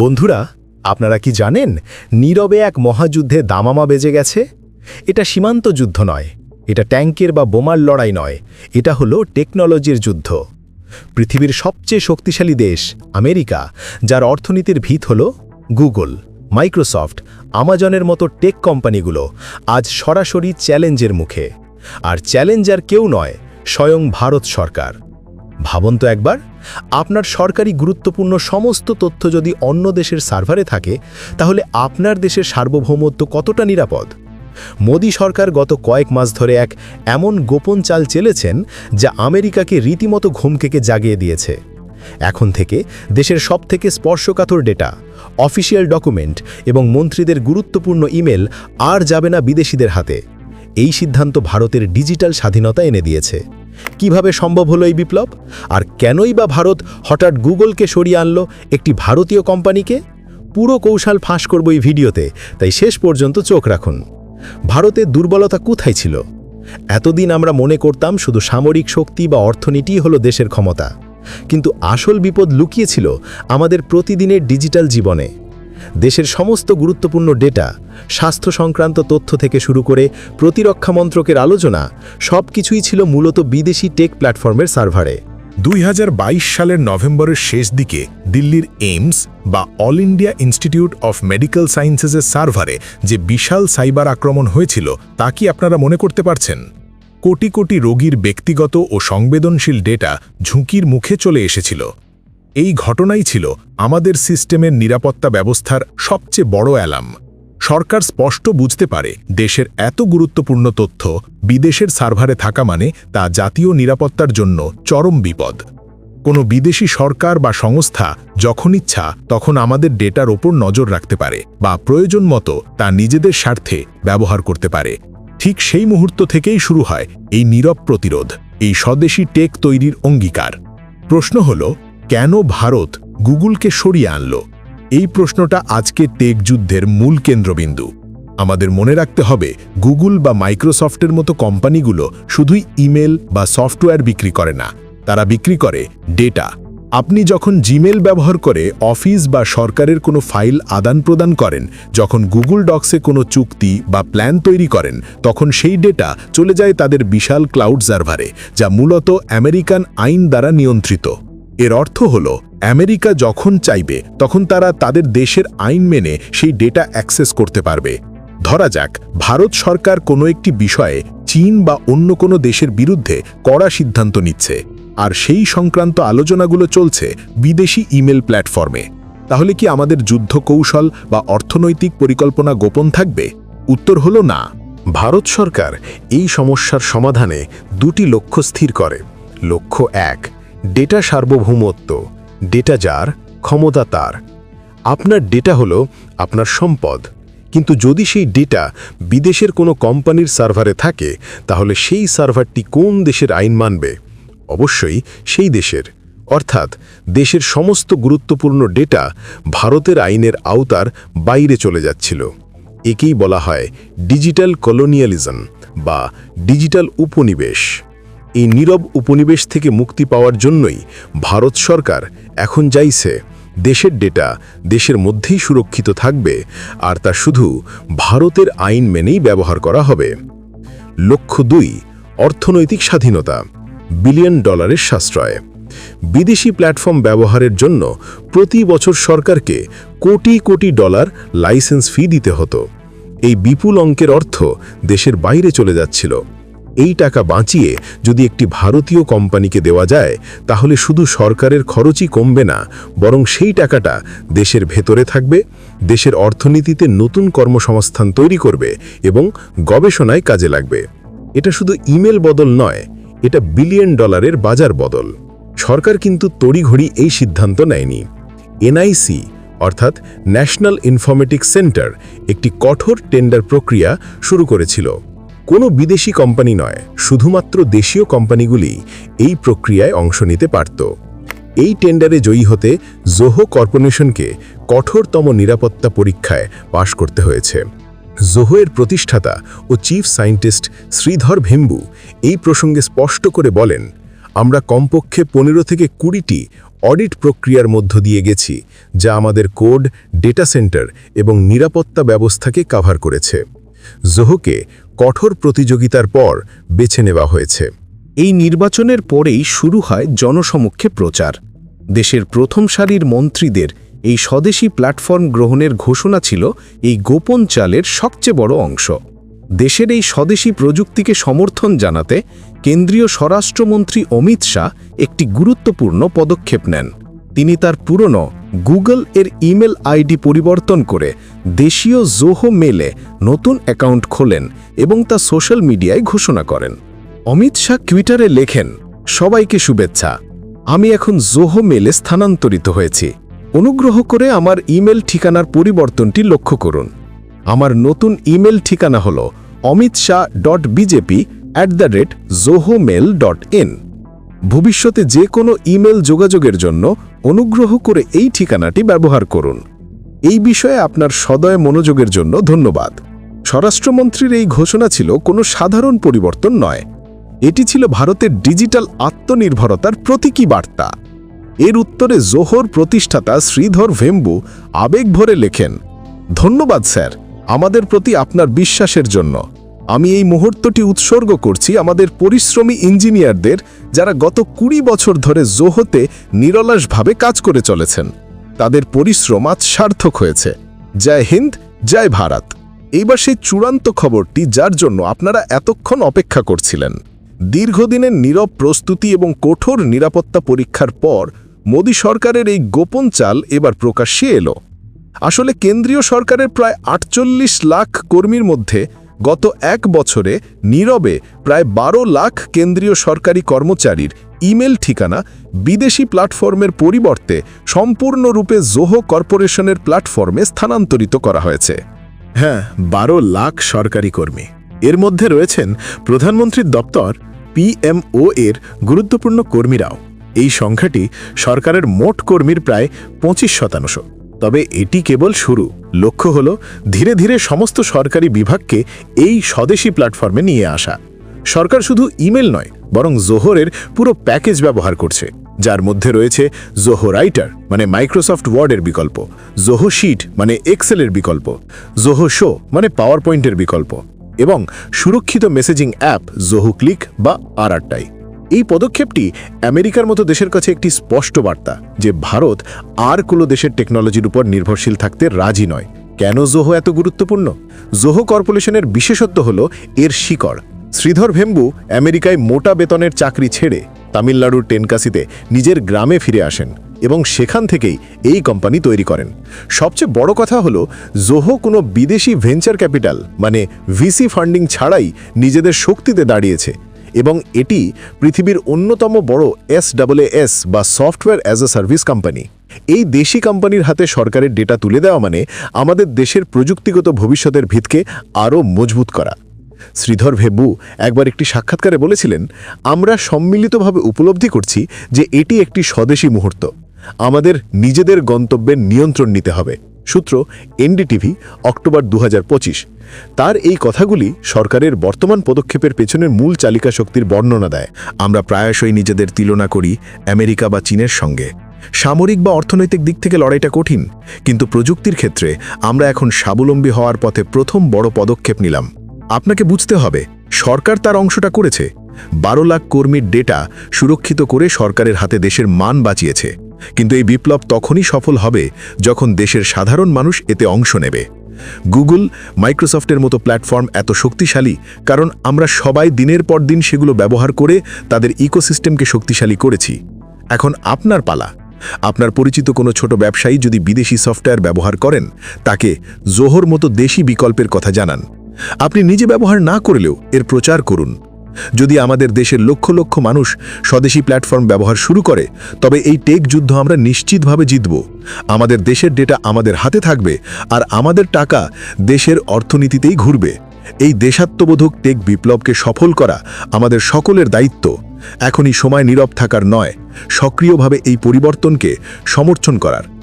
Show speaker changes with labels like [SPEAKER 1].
[SPEAKER 1] বন্ধুরা, আপনারা কি জানেন নীরবে এক মহাযুদ্ধে দামামা বেজে গেছে? এটা সীমান্ত যুদ্ধ নয়, এটা ট্যাঙ্কের বা বোমার লড়াই নয়, এটা হলো টেকনোলজির যুদ্ধ। পৃথিবীর সবচেয়ে শক্তিশালী দেশ আমেরিকা, যার অর্থনীতির ভিত হল গুগল, মাইক্রোসফট, আমাজনের মতো টেক কোম্পানিগুলো আজ সরাসরি চ্যালেঞ্জের মুখে। আর চ্যালেঞ্জার কেউ নয়, স্বয়ং ভারত সরকার। ভাবুন তো একবার, আপনার সরকারি গুরুত্বপূর্ণ সমস্ত তথ্য যদি অন্য দেশের সার্ভারে থাকে, তাহলে আপনার দেশের সার্বভৌমত্ব কতটা নিরাপদ? মোদী সরকার গত কয়েক মাস ধরে এক এমন গোপন চাল চেলেছেন যা আমেরিকাকে রীতিমতো ঘুমকেকে জাগিয়ে দিয়েছে। এখন থেকে দেশের সবথেকে স্পর্শকাতর ডেটা, অফিসিয়াল ডকুমেন্ট এবং মন্ত্রীদের গুরুত্বপূর্ণ ইমেল আর যাবে না বিদেশিদের হাতে। এই সিদ্ধান্ত ভারতের ডিজিটাল স্বাধীনতা এনে দিয়েছে। কীভাবে সম্ভব হলো এই বিপ্লব? আর কেনই বা ভারত হঠাৎ গুগলকে সরিয়ে আনলো একটি ভারতীয় কোম্পানিকে? পুরো কৌশল ফাঁস করব এই ভিডিওতে, তাই শেষ পর্যন্ত চোখ রাখুন। ভারতের দুর্বলতা কোথায় ছিল? এতদিন আমরা মনে করতাম শুধু সামরিক শক্তি বা অর্থনীতিই হলো দেশের ক্ষমতা। কিন্তু আসল বিপদ লুকিয়েছিল আমাদের প্রতিদিনের ডিজিটাল জীবনে। দেশের সমস্ত গুরুত্বপূর্ণ ডেটা স্বাস্থ্য সংক্রান্ত তথ্য থেকে শুরু করে প্রতিরক্ষা মন্ত্রকের আলোচনা সব কিছুই ছিল মূলত বিদেশি টেক প্ল্যাটফর্মের সার্ভারে।
[SPEAKER 2] দুই হাজার বাইশ সালের নভেম্বরের শেষ দিকে দিল্লির এইমস বা all India institute of medical সায়েন্সেসের সার্ভারে যে বিশাল সাইবার আক্রমণ হয়েছিল, তা কি আপনারা মনে করতে পারছেন? কোটি কোটি রোগীর ব্যক্তিগত ও সংবেদনশীল ডেটা ঝুঁকির মুখে চলে এসেছিল। এই ঘটনাই ছিল আমাদের সিস্টেমের নিরাপত্তা ব্যবস্থার সবচেয়ে বড় অ্যালার্ম। সরকার স্পষ্ট বুঝতে পারে, দেশের এত গুরুত্বপূর্ণ তথ্য বিদেশের সার্ভারে থাকা মানে তা জাতীয় নিরাপত্তার জন্য চরম বিপদ। কোনো বিদেশি সরকার বা সংস্থা যখন ইচ্ছা, তখন আমাদের ডেটার ওপর নজর রাখতে পারে বা প্রয়োজন মতো তা নিজেদের স্বার্থে ব্যবহার করতে পারে। ঠিক সেই মুহূর্ত থেকেই শুরু হয় এই নীরব প্রতিরোধ, এই স্বদেশী টেক তৈরির অঙ্গীকার। প্রশ্ন হল, কেন ভারত গুগলকে সরিয়ে আনল? এই প্রশ্নটা আজকে টেক যুদ্ধের মূল কেন্দ্রবিন্দু। আমাদের মনে রাখতে হবে, গুগল বা মাইক্রোসফটের মতো কোম্পানিগুলো শুধুই ইমেল বা সফটওয়্যার বিক্রি করে না, তারা বিক্রি করে ডেটা। আপনি যখন জিমেল ব্যবহার করে অফিস বা সরকারের কোনো ফাইল আদান প্রদান করেন, যখন গুগল ডক্সে কোনো চুক্তি বা প্ল্যান তৈরি করেন, তখন সেই ডেটা চলে যায় তাদের বিশাল ক্লাউড সার্ভারে, যা মূলত আমেরিকান আইন দ্বারা নিয়ন্ত্রিত। এর অর্থ হল আমেরিকা যখন চাইবে, তখন তারা তাদের দেশের আইন মেনে সেই ডেটা অ্যাক্সেস করতে পারবে। ধরা যাক, ভারত সরকার কোনো একটি বিষয়ে চীন বা অন্য কোনো দেশের বিরুদ্ধে কড়া সিদ্ধান্ত নিচ্ছে, আর সেই সংক্রান্ত আলোচনাগুলো চলছে বিদেশি ইমেল প্ল্যাটফর্মে। তাহলে কি আমাদের যুদ্ধ কৌশল বা অর্থনৈতিক পরিকল্পনা গোপন থাকবে? উত্তর হল না।
[SPEAKER 1] ভারত সরকার এই সমস্যার সমাধানে দুটি লক্ষ্য স্থির করে। লক্ষ্য এক, ডেটা সার্বভৌমত্ব। ডেটা যার ক্ষমতা তার। আপনার ডেটা হলো আপনার সম্পদ। কিন্তু যদি সেই ডেটা বিদেশের কোনো কোম্পানির সার্ভারে থাকে, তাহলে সেই সার্ভারটি কোন দেশের আইন মানবে? অবশ্যই সেই দেশের। অর্থাৎ দেশের সমস্ত গুরুত্বপূর্ণ ডেটা ভারতের আইনের আওতার বাইরে চলে যাচ্ছিল। একেই বলা হয় ডিজিটাল কলোনিয়ালিজম বা ডিজিটাল উপনিবেশ। এই নীরব উপনিবেশ থেকে মুক্তি পাওয়ার জন্যই ভারত সরকার এখন যাইছে। দেশের ডেটা দেশের মধ্যেই সুরক্ষিত থাকবে, আর তা শুধু ভারতের আইন মেনেই ব্যবহার করা হবে। লক্ষ্য দুই, অর্থনৈতিক স্বাধীনতা বিলিয়ন ডলারের সাশ্রয়। বিদেশি প্ল্যাটফর্ম ব্যবহারের জন্য প্রতি বছর সরকারকে কোটি কোটি ডলার লাইসেন্স ফি দিতে হতো। এই বিপুল অঙ্কের অর্থ দেশের বাইরে চলে যাচ্ছিল। এই টাকা বাঁচিয়ে যদি একটি ভারতীয় কোম্পানিকে দেওয়া যায়, তাহলে শুধু সরকারের খরচই কমবে না, বরং সেই টাকাটা দেশের ভেতরে থাকবে, দেশের অর্থনীতিতে নতুন কর্মসংস্থান তৈরি করবে এবং গবেষণায় কাজে লাগবে। এটা শুধু ইমেল বদল নয়, এটা বিলিয়ন ডলারের বাজার বদল। সরকার কিন্তু তড়িঘড়ি এই সিদ্ধান্ত নেয়নি। এনআইসি, অর্থাৎ ন্যাশনাল ইনফরমেটিক্স সেন্টার, একটি কঠোর টেন্ডার প্রক্রিয়া শুরু করেছিল। কোনো বিদেশি কোম্পানি নয়, শুধুমাত্র দেশীয় কোম্পানিগুলি এই প্রক্রিয়ায় অংশ নিতে পারত। এই টেন্ডারে জয়ী হতে জোহো কর্পোরেশনকে কঠোরতম নিরাপত্তা পরীক্ষায় পাশ করতে হয়েছে। জোহোয়ের প্রতিষ্ঠাতা ও চিফ সায়েন্টিস্ট শ্রীধর ভেম্বু এই প্রসঙ্গে স্পষ্ট করে বলেন, আমরা কমপক্ষে পনেরো থেকে কুড়িটি অডিট প্রক্রিয়ার মধ্য দিয়ে গেছি, যা আমাদের কোড, ডেটা সেন্টার এবং নিরাপত্তা ব্যবস্থাকে কাভার করেছে। জোহোকে কঠোর প্রতিযোগিতার পর বেছে নেওয়া হয়েছে।
[SPEAKER 3] এই নির্বাচনের পরেই শুরু হয় জনসমক্ষে প্রচার। দেশের প্রথম সারির মন্ত্রীদের এই স্বদেশী প্ল্যাটফর্ম গ্রহণের ঘোষণা ছিল এই গোপন চালের সবচেয়ে বড় অংশ। দেশের এই স্বদেশী প্রযুক্তিকে সমর্থন জানাতে কেন্দ্রীয় স্বরাষ্ট্রমন্ত্রী অমিত শাহ একটি গুরুত্বপূর্ণ পদক্ষেপ নেন। তিনি তার পুরনো গুগল এর ইমেল আইডি পরিবর্তন করে দেশীয় জোহো মেলে নতুন অ্যাকাউন্ট খোলেন এবং তা সোশ্যাল মিডিয়ায় ঘোষণা করেন। অমিত শাহ টুইটারে লেখেন, সবাইকে শুভেচ্ছা। আমি এখন জোহো মেলে স্থানান্তরিত হয়েছি। অনুগ্রহ করে আমার ইমেল ঠিকানার পরিবর্তনটি লক্ষ্য করুন। আমার নতুন ইমেল ঠিকানা হল Amit Shah dot BJP at the rate dot in ভবিষ্যতে যে কোনো ইমেল যোগাযোগের জন্য অনুগ্রহ করে এই ঠিকানাটি ব্যবহার করুন। এই বিষয়ে আপনার সদয় মনোযোগের জন্য ধন্যবাদ। স্বরাষ্ট্রমন্ত্রীর এই ঘোষণা ছিল কোনো সাধারণ পরিবর্তন নয়। এটি ছিল ভারতের ডিজিটাল আত্মনির্ভরতার প্রতীকী বার্তা। এর উত্তরে জোহর প্রতিষ্ঠাতা শ্রীধর ভেম্বু আবেগ ভরে লেখেন, ধন্যবাদ স্যার, আমাদের প্রতি আপনার বিশ্বাসের জন্য। আমি এই মুহূর্তটি উৎসর্গ করছি আমাদের পরিশ্রমী ইঞ্জিনিয়ারদের যারা গত কুড়ি বছর ধরে জোহতে নিরলাসভাবে কাজ করে চলেছেন। তাদের পরিশ্রম আজ সার্থক হয়েছে। জয় হিন্দ, জয় ভারত। এইবার সেই চূড়ান্ত খবরটি যার জন্য আপনারা এতক্ষণ অপেক্ষা করছিলেন। দীর্ঘদিনের নীরব প্রস্তুতি এবং কঠোর নিরাপত্তা পরীক্ষার পর মোদী সরকারের এই গোপন চাল এবার প্রকাশ্যে এলো। আসলে কেন্দ্রীয় সরকারের প্রায় আটচল্লিশ লাখ কর্মীর মধ্যে গত এক বছরে নীরবে প্রায় বারো লাখ কেন্দ্রীয় সরকারি কর্মচারীর ইমেল ঠিকানা বিদেশি প্ল্যাটফর্মের পরিবর্তে সম্পূর্ণরূপে জোহো কর্পোরেশনের প্ল্যাটফর্মে স্থানান্তরিত করা হয়েছে।
[SPEAKER 2] হ্যাঁ বারো লাখ সরকারি কর্মী। এর মধ্যে রয়েছেন প্রধানমন্ত্রীর দপ্তর পিএমও এর গুরুত্বপূর্ণ কর্মীরাও। এই সংখ্যাটি সরকারের মোট কর্মীর প্রায় পঁচিশ শতাংশ। তবে এটি কেবল শুরু। লক্ষ্য হল, ধীরে ধীরে সমস্ত সরকারি বিভাগকে এই স্বদেশী প্ল্যাটফর্মে নিয়ে আসা। সরকার শুধু ইমেল নয়, বরং জোহরের পুরো প্যাকেজ ব্যবহার করছে। যার মধ্যে রয়েছে জোহো রাইটার মানে মাইক্রোসফট ওয়ার্ডের বিকল্প, জোহো শিট মানে এক্সেলের বিকল্প, জোহো শো মানে পাওয়ার পয়েন্টের বিকল্প, এবং সুরক্ষিত মেসেজিং অ্যাপ, জোহো ক্লিক বা আরআরটাই এই পদক্ষেপটি আমেরিকার মতো দেশের কাছে একটি স্পষ্ট বার্তা যে ভারত আর কোনো দেশের টেকনোলজির উপর নির্ভরশীল থাকতে রাজি নয়। কেন জোহো এত গুরুত্বপূর্ণ? জোহো কর্পোরেশনের বিশেষত্ব হল এর শিকড়। শ্রীধর ভেম্বু আমেরিকায় মোটা বেতনের চাকরি ছেড়ে তামিলনাড়ুর টেনকাসিতে নিজের গ্রামে ফিরে আসেন এবং সেখান থেকেই এই কোম্পানি তৈরি করেন। সবচেয়ে বড় কথা হলো, জোহো কোনো বিদেশি ভেঞ্চার ক্যাপিটাল মানে ভিসি ফান্ডিং ছাড়াই নিজেদের শক্তিতে দাঁড়িয়েছে। এবং এটি পৃথিবীর অন্যতম বড় এস এস বা software as a service company. এই দেশি কোম্পানির হাতে সরকারের ডেটা তুলে দেওয়া মানে আমাদের দেশের প্রযুক্তিগত ভবিষ্যতের ভিতকে আরও মজবুত করা। শ্রীধর ভেব্বু একবার একটি সাক্ষাৎকারে বলেছিলেন, আমরা সম্মিলিতভাবে উপলব্ধি করছি যে এটি একটি স্বদেশী মুহূর্ত। আমাদের নিজেদের গন্তব্যের নিয়ন্ত্রণ নিতে হবে। সূত্র এনডিটিভি, অক্টোবর দু হাজার পঁচিশ। তার এই কথাগুলি সরকারের বর্তমান পদক্ষেপের পেছনের মূল চালিকা শক্তির বর্ণনা দেয়। আমরা প্রায়শই নিজেদের তুলনা করি আমেরিকা বা চীনের সঙ্গে। সামরিক বা অর্থনৈতিক দিক থেকে লড়াইটা কঠিন, কিন্তু প্রযুক্তির ক্ষেত্রে আমরা এখন স্বাবলম্বী হওয়ার পথে প্রথম বড় পদক্ষেপ নিলাম। আপনাকে বুঝতে হবে, সরকার তার অংশটা করেছে। বারো লাখ কর্মীর ডেটা সুরক্ষিত করে সরকারের হাতে দেশের মান বাঁচিয়েছে। কিন্তু এই বিপ্লব তখনই সফল হবে যখন দেশের সাধারণ মানুষ এতে অংশ নেবে। গুগল, মাইক্রোসফটের মতো প্ল্যাটফর্ম এত শক্তিশালী, কারণ আমরা সবাই দিনের পর দিন সেগুলো ব্যবহার করে তাদের ইকোসিস্টেমকে শক্তিশালী করেছি। এখন আপনার পালা। আপনার পরিচিত কোনো ছোট ব্যবসায়ী যদি বিদেশি সফটওয়্যার ব্যবহার করেন, তাকে জোহর মতো দেশি বিকল্পের কথা জানান। আপনি নিজে ব্যবহার না করলেও এর প্রচার করুন। যদি আমাদের দেশের লক্ষ লক্ষ মানুষ স্বদেশী প্ল্যাটফর্ম ব্যবহার শুরু করে, তবে এই টেক যুদ্ধ আমরা নিশ্চিতভাবে জিতব। আমাদের দেশের ডেটা আমাদের হাতে থাকবে আর আমাদের টাকা দেশের অর্থনীতিতেই ঘুরবে। এই দেশাত্মবোধক টেক বিপ্লবকে সফল করা আমাদের সকলের দায়িত্ব। এখনই সময় নীরব থাকার নয়, সক্রিয়ভাবে এই পরিবর্তনকে সমর্থন করার।